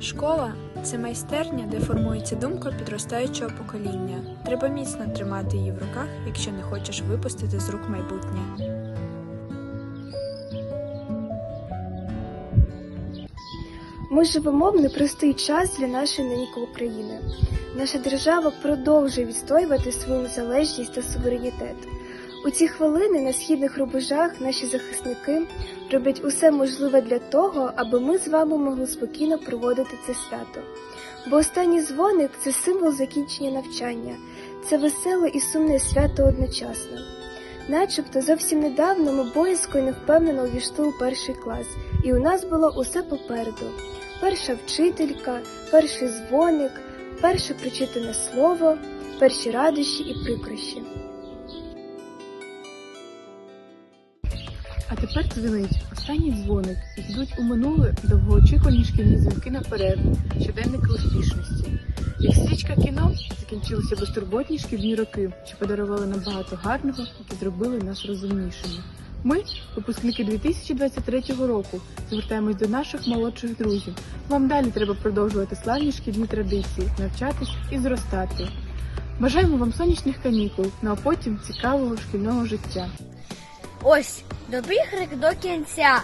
Школа це майстерня, де формується думка підростаючого покоління. Треба міцно тримати її в руках, якщо не хочеш випустити з рук майбутнє. Ми живемо в непростий час для нашої неньки України. Наша держава продовжує відстоювати свою незалежність та суверенітет. У ці хвилини на східних рубежах наші захисники роблять усе можливе для того, аби ми з вами могли спокійно проводити це свято. Бо останній дзвоник це символ закінчення навчання, це веселе і сумне свято одночасно. Начебто зовсім недавно ми боязко і невпевнено увійшли у перший клас, і у нас було усе попереду перша вчителька, перший дзвоник, перше прочитане слово, перші радощі і прикрощі. А тепер дзвонить останній дзвоник, йдуть у минуле довгоочікувані шкільні дзвінки на перерву, щоденники успішності. Як стрічка кіно закінчилися безтурботні шкільні роки, що подарували нам багато гарного, які зробили нас розумнішими. Ми, випускники 2023 року, звертаємось до наших молодших друзів. Вам далі треба продовжувати славні шкільні традиції, навчатись і зростати. Бажаємо вам сонячних канікул, ну а потім цікавого шкільного життя. Ось добіг рік до кінця.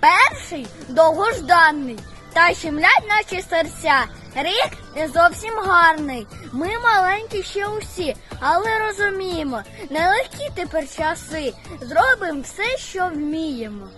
Перший довгожданий. Та щемлять наші серця. Рік не зовсім гарний. Ми маленькі ще усі, але розуміємо, нелегкі тепер часи. Зробимо все, що вміємо.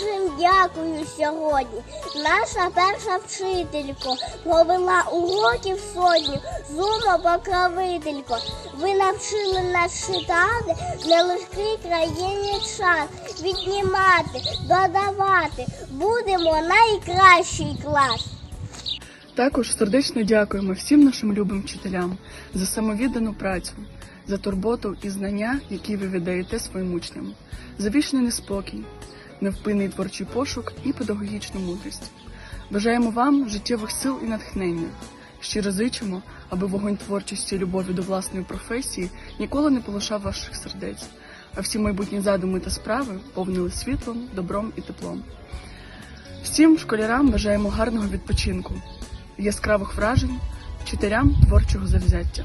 Скажем дякую сьогодні. Наша перша вчителько повела уроків сотню, зума покровителько. Ви навчили нас читати в нелегкий країні час, віднімати, додавати. Будемо найкращий клас. Також сердечно дякуємо всім нашим любим вчителям за самовіддану працю, за турботу і знання, які ви віддаєте своїм учням, за вічний неспокій, невпинний творчий пошук і педагогічну мудрість. Бажаємо вам життєвих сил і натхнення. Щиро зичимо, аби вогонь творчості і любові до власної професії ніколи не полишав ваших сердець, а всі майбутні задуми та справи повнили світлом, добром і теплом. Всім школярам бажаємо гарного відпочинку, яскравих вражень, вчителям творчого завзяття.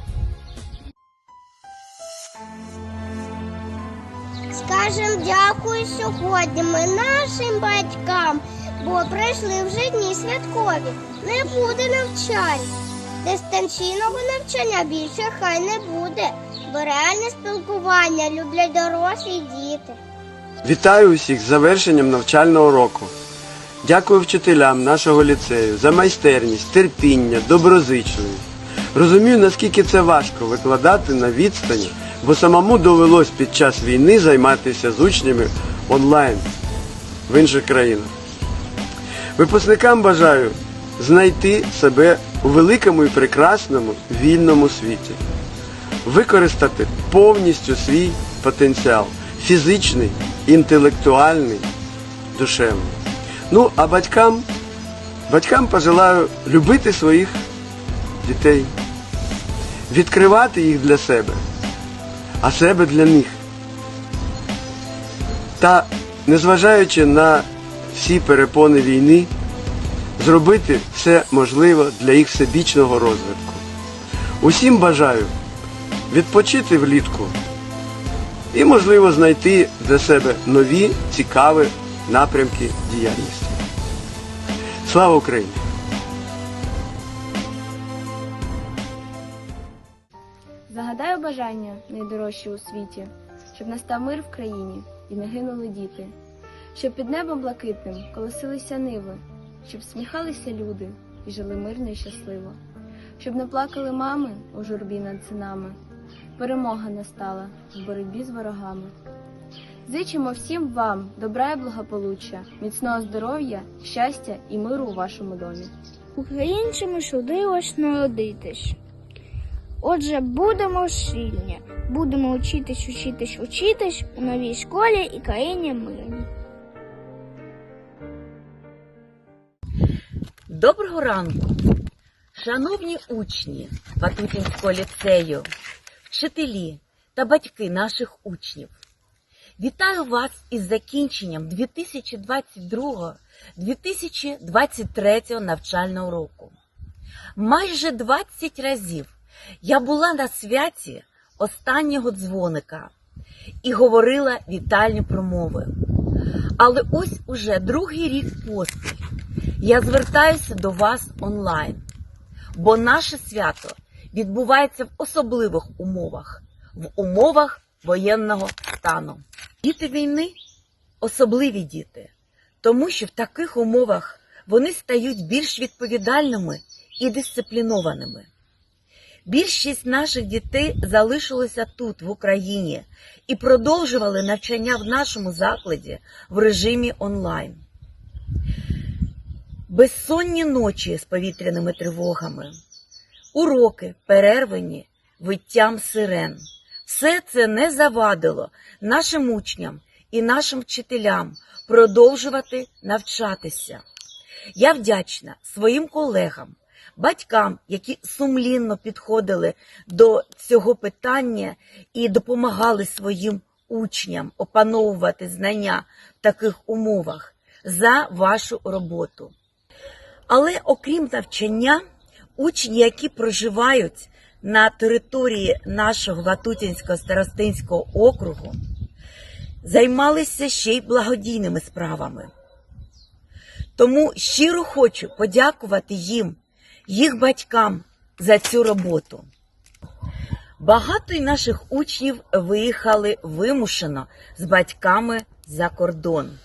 Скажем дякую сьогодні ми нашим батькам, бо прийшли вже дні святкові. Не буде навчань. Дистанційного навчання більше хай не буде, бо реальне спілкування люблять дорослі діти. Вітаю усіх з завершенням навчального року. Дякую вчителям нашого ліцею за майстерність, терпіння, доброзичливість. Розумію, наскільки це важко викладати на відстані, бо самому довелось під час війни займатися з учнями онлайн в інших країнах. Випускникам бажаю знайти себе у великому і прекрасному вільному світі, використати повністю свій потенціал фізичний, інтелектуальний, душевний. Ну, а батькам, батькам пожелаю любити своїх дітей, відкривати їх для себе, а себе для них. Та, незважаючи на всі перепони війни, зробити все можливе для їх всебічного розвитку. Усім бажаю відпочити влітку і, можливо, знайти для себе нові цікаві напрямки діяльності. Слава Україні! Бажання найдорожчі у світі, щоб настав мир в країні і не гинули діти, щоб під небом блакитним колосилися ниви, щоб сміхалися люди і жили мирно і щасливо, щоб не плакали мами у журбі над синами. Перемога настала в боротьбі з ворогами. Зичимо всім вам добра і благополуччя, міцного здоров'я, щастя і миру у вашому домі. Українцями судилось народитись. Отже, будемо сильні, будемо учитись, учитись, учитись у новій школі і країні мирній. Доброго ранку, шановні учні Ватутінського ліцею, вчителі та батьки наших учнів. Вітаю вас із закінченням 2022-2023 навчального року. Майже 20 разів я була на святі останнього дзвоника і говорила вітальні промови. Але ось уже другий рік поспіль я звертаюся до вас онлайн, бо наше свято відбувається в особливих умовах, в умовах воєнного стану. Діти війни особливі діти, тому що в таких умовах вони стають більш відповідальними і дисциплінованими. Більшість наших дітей залишилося тут, в Україні, і продовжували навчання в нашому закладі в режимі онлайн. Безсонні ночі з повітряними тривогами, уроки, перервані виттям сирен. Все це не завадило нашим учням і нашим вчителям продовжувати навчатися. Я вдячна своїм колегам, батькам, які сумлінно підходили до цього питання і допомагали своїм учням опановувати знання в таких умовах за вашу роботу. Але окрім навчання, учні, які проживають на території нашого Ватутінського старостинського округу, займалися ще й благодійними справами. Тому щиро хочу подякувати їм, їх батькам за цю роботу. Багато й наших учнів виїхали вимушено з батьками за кордон.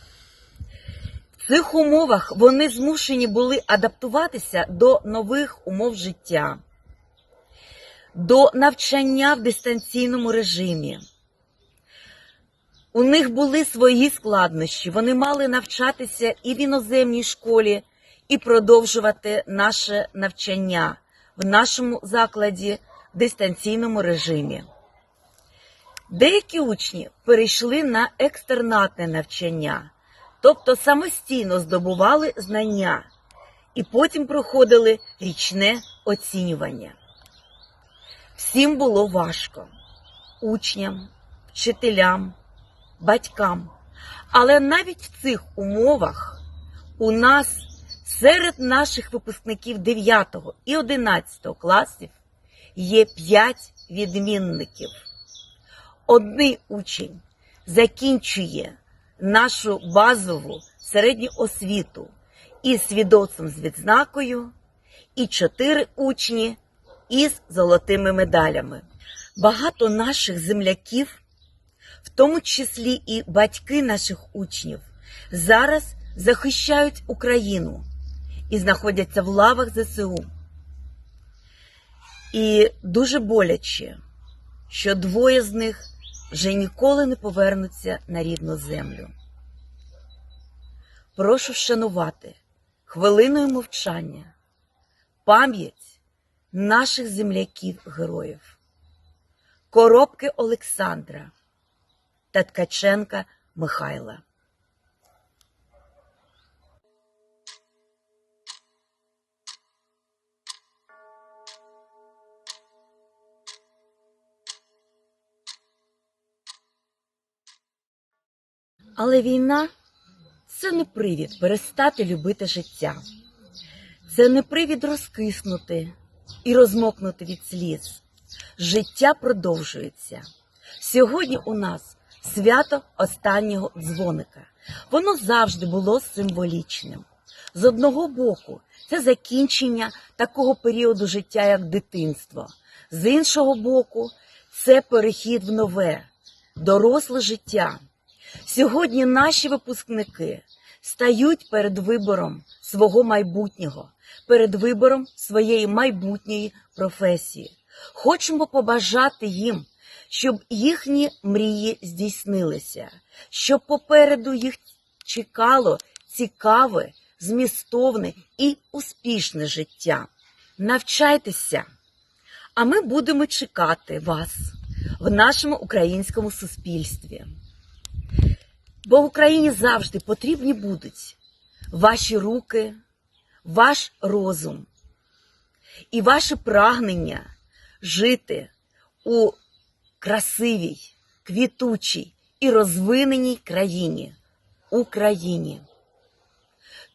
В цих умовах вони змушені були адаптуватися до нових умов життя, до навчання в дистанційному режимі. У них були свої складнощі, вони мали навчатися і в іноземній школі, і продовжувати наше навчання в нашому закладі в дистанційному режимі. Деякі учні перейшли на екстернатне навчання, тобто самостійно здобували знання і потім проходили річне оцінювання. Всім було важко учням, вчителям, батькам. Але навіть в цих умовах у нас серед наших випускників 9 і 11 класів є 5 відмінників. Одний учень закінчує нашу базову середню освіту із свідоцтвом з відзнакою, і чотири учні із золотими медалями. Багато наших земляків, в тому числі і батьки наших учнів, зараз захищають Україну і знаходяться в лавах ЗСУ. І дуже боляче, що двоє з них вже ніколи не повернуться на рідну землю. Прошу вшанувати хвилиною мовчання пам'ять наших земляків-героїв, Коробки Олександра та Ткаченка Михайла. Але війна це не привід перестати любити життя. Це не привід розкиснути і розмокнути від сліз. Життя продовжується. Сьогодні у нас свято останнього дзвоника. Воно завжди було символічним. З одного боку, це закінчення такого періоду життя, як дитинство. З іншого боку, це перехід в нове, доросле життя. Сьогодні наші випускники стають перед вибором свого майбутнього, перед вибором своєї майбутньої професії. Хочемо побажати їм, щоб їхні мрії здійснилися, щоб попереду їх чекало цікаве, змістовне і успішне життя. Навчайтеся, а ми будемо чекати вас в нашому українському суспільстві. Бо в Україні завжди потрібні будуть ваші руки, ваш розум і ваше прагнення жити у красивій, квітучій і розвиненій країні Україні.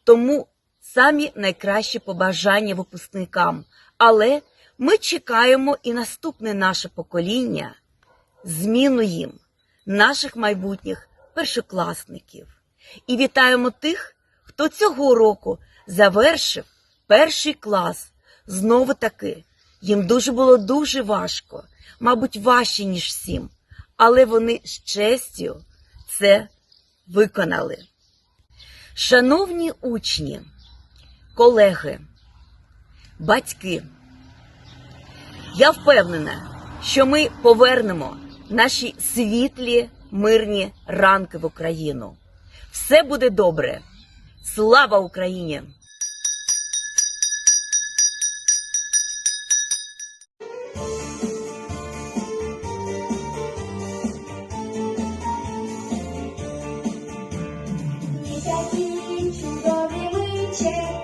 Тому самі найкращі побажання випускникам. Але ми чекаємо і наступне наше покоління, зміну їм наших майбутніх першокласників. І вітаємо тих, хто цього року завершив перший клас. Знову таки, їм дуже було дуже важко, мабуть, важче, ніж всім, але вони з честю це виконали. Шановні учні, колеги, батьки, я впевнена, що ми повернемо наші світлі, мирні ранки в Україну. Все буде добре. Слава Україні! Чудові